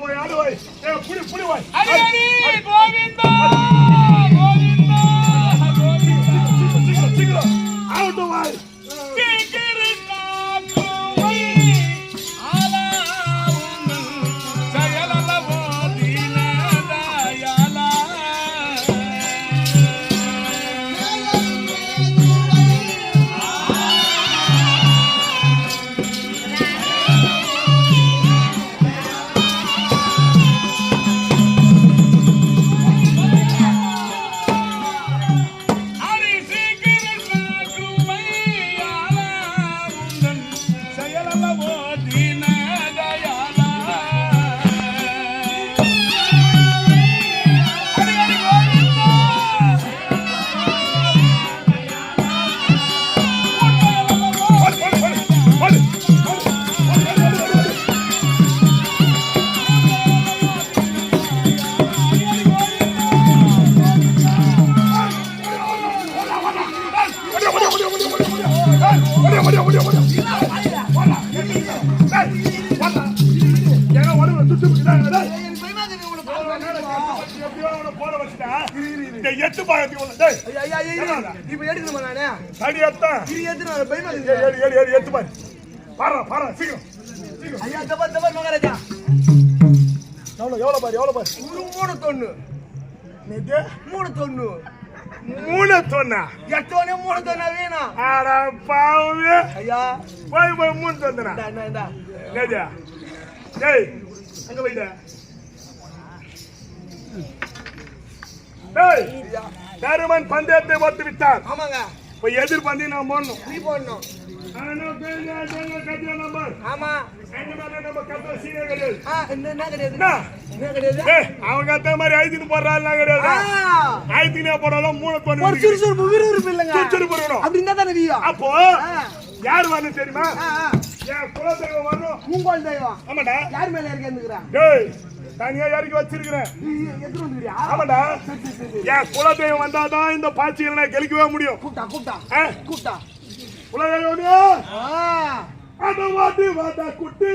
போய் ஆடு போய். ஏய் புடி புடி போய். அடியடி கோவிந்தா கோவிந்தா Alô, எட்டு பாயத்தி டேய் ஐயா, ஐயா. இப்ப எடுக்கணுமா நானு? தடி எத்தான் இரு, எடுத்துட்டு வா, பயமா ஏறு இருக்குது. ஏறு ஏறு ஏறு எட்டு பாரு பாரு பாரு சீக்கிரம் ஐயா, இந்த இந்த பாரு, மகாராஜா. எவ்வளோ எவ்வளோ பாரு எவ்வளோ பாரு மூணு தொண்ணு. நேத்து மூணு தொண்ணு. மூணு சொன்னா எட்டோனே மூணு தொண்ணா வேணும். ஆடா பாவமே ஐயா, போய் போய் மூணு இந்தா, இந்தா, இந்தா. நேஜா டேய் அங்க போயிட்ட தருமன் பந்தயத்தை ஒத்து விட்டார் ஆமாங்க. இப்போ எதிர் பந்தயம் நான் போடணும். நீ போடணும். அவங்க கத்த மாதிரி ஐத்தின்னு போடுறாள் கிடையாது. ஆ, ஐத்தினே போடாலும் மூணு பொண்ணு சுறுசுறுப்பு விறுவிறுப்பு இல்லைங்க. சுறுசுறுப்பு இருக்கணும். அப்படி இருந்தா தானே அப்போ. யார் வரணும் தெரியுமா. என் குலதெய்வம் வரணும். உங்கோல் தெய்வம் ஆமாடா. யார் மேல டேய் தனியா இறக்கி வச்சிருக்கிறேன். ஆமாடா. என் குலதெய்வம் வந்தாதான் இந்த பாய்ச்சிகளை நான் கெளிக்கவே முடியும். கூப்பிட்டா ஆ? கூப்பிட்டா. குலதெய்வம்? அத வாட்டி வாட்டா குட்டி.